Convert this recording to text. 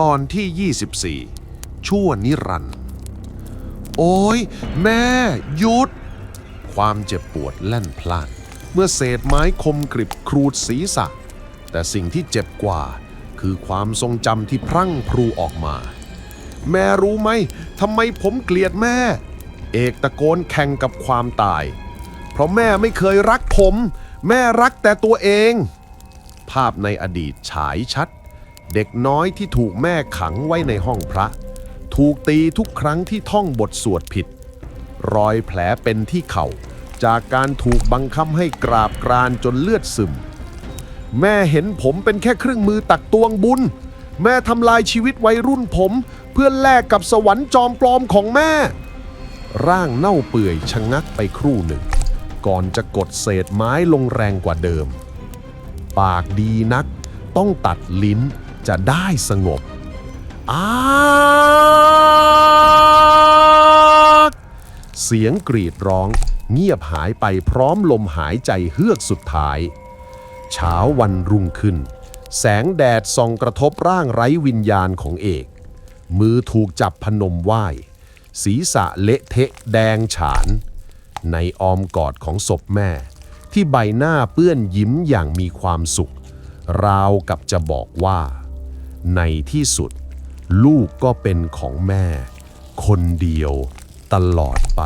ตอนที่ 24 ชั่วนิรันดร์โอ้ยแม่หยุด ความเจ็บปวดแล่นพลาด เมื่อเศษไม้คมกริบครูดศีรษะ แต่สิ่งที่เจ็บกว่า คือความทรงจำที่พรั่งพรูออกมา แม่รู้ไหมทำไมผมเกลียดแม่ เอกตะโกนแข่งกับความตาย เพราะแม่ไม่เคยรักผม แม่รักแต่ตัวเอง ภาพในอดีตฉายชัด เด็กน้อยที่ถูกแม่ขังไว้ในห้องพระ ถูกตีทุกครั้งที่ท่องบทสวดผิด รอยแผลเป็นที่เข่า จากการถูกบังคับให้กราบกรานจนเลือดซึม แม่เห็นผมเป็นแค่เครื่องมือตักตวงบุญ แม่ทำลายชีวิตวัยรุ่นผม เพื่อแลกกับสวรรค์จอมปลอมของแม่ ร่างเน่าเปื่อยชะงักไปครู่หนึ่ง ก่อนจะกดเศษไม้ลงแรงกว่าเดิม ปากดีนักต้องตัดลิ้น จะได้สงบอากเสียงกรีดร้องเงียบหายไปพร้อมลมหายใจเฮือกสุดท้าย เช้าวันรุ่งขึ้น แสงแดดส่องกระทบร่างไร้วิญญาณของเอก มือถูกจับพนมไหว้ ศีรษะเละเทะแดงฉาน ในอ้อมกอดของศพแม่ ที่ใบหน้าเปื้อนยิ้มอย่างมีความสุข ราวกับจะบอกว่า ในที่สุด ลูกก็เป็นของแม่ คนเดียวตลอดไป